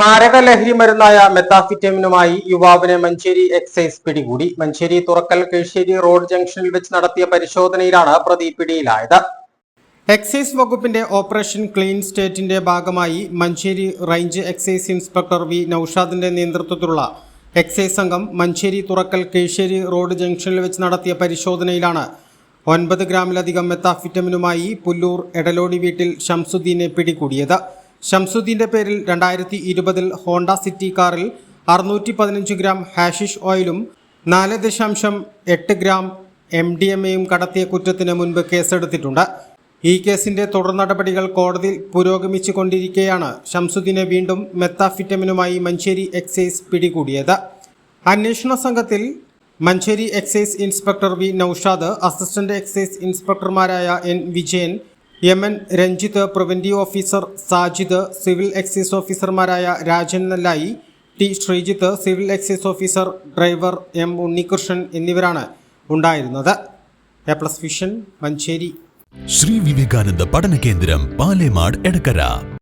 മാരക ലഹരി മരുന്നായ മെത്താഫിറ്റമിനുമായി യുവാവിനെ മഞ്ചേരി എക്സൈസ് പിടികൂടി. മഞ്ചേരി തുറക്കൽ കീഴ്ശ്ശേരി റോഡ് ജംഗ്ഷനിൽ വെച്ച് നടത്തിയ പരിശോധനയിലാണ് പ്രതി പിടിയിലായത്. എക്സൈസ് വകുപ്പിന്റെ ഓപ്പറേഷൻ ക്ലീൻ സ്റ്റേറ്റിന്റെ ഭാഗമായി Manjeri range excise inspector V നൌഷാദിന്റെ നേതൃത്വത്തിലുള്ള എക്സൈസ് സംഘം മഞ്ചേരി തുറക്കൽ കീഴ്ശ്ശേരി റോഡ് ജംഗ്ഷനിൽ വെച്ച് നടത്തിയ പരിശോധനയിലാണ് ഒൻപത് ഗ്രാമിലധികം മെത്താഫിറ്റമിനുമായി പുല്ലൂർ എടലോടി വീട്ടിൽ ഷംസുദ്ദീനെ പിടികൂടിയത്. ഷംസുദ്ദീന്റെ പേരിൽ രണ്ടായിരത്തി ഇരുപതിൽ ഹോണ്ട സിറ്റി കാറിൽ അറുന്നൂറ്റി പതിനഞ്ച് ഗ്രാം ഹാഷിഷ് ഓയിലും നാല് ദശാംശം എട്ട് ഗ്രാം എം ഡി എം എയും കടത്തിയ കുറ്റത്തിന് മുൻപ് കേസെടുത്തിട്ടുണ്ട്. ഈ കേസിന്റെ തുടർ നടപടികൾ കോടതിയിൽ പുരോഗമിച്ചു കൊണ്ടിരിക്കെയാണ് ഷംസുദ്ദീനെ വീണ്ടും മെത്താഫിറ്റമിനുമായി മഞ്ചേരി എക്സൈസ് പിടികൂടിയത്. അന്വേഷണ സംഘത്തിൽ Manjeri excise inspector V Naushad assistant excise ഇൻസ്പെക്ടർമാരായ N Vijayan M N Ranjith preventive officer Sajid civil excise ഓഫീസർമാരായ Rajan Nallayi T Sreejith civil excise officer driver M Unnikrishnan എന്നിവരാണ് ഉണ്ടായിരുന്നത്. A plus vision Manjeri. Sree Vivekananda പഠന കേന്ദ്രം പാലേമാട് എടക്കര.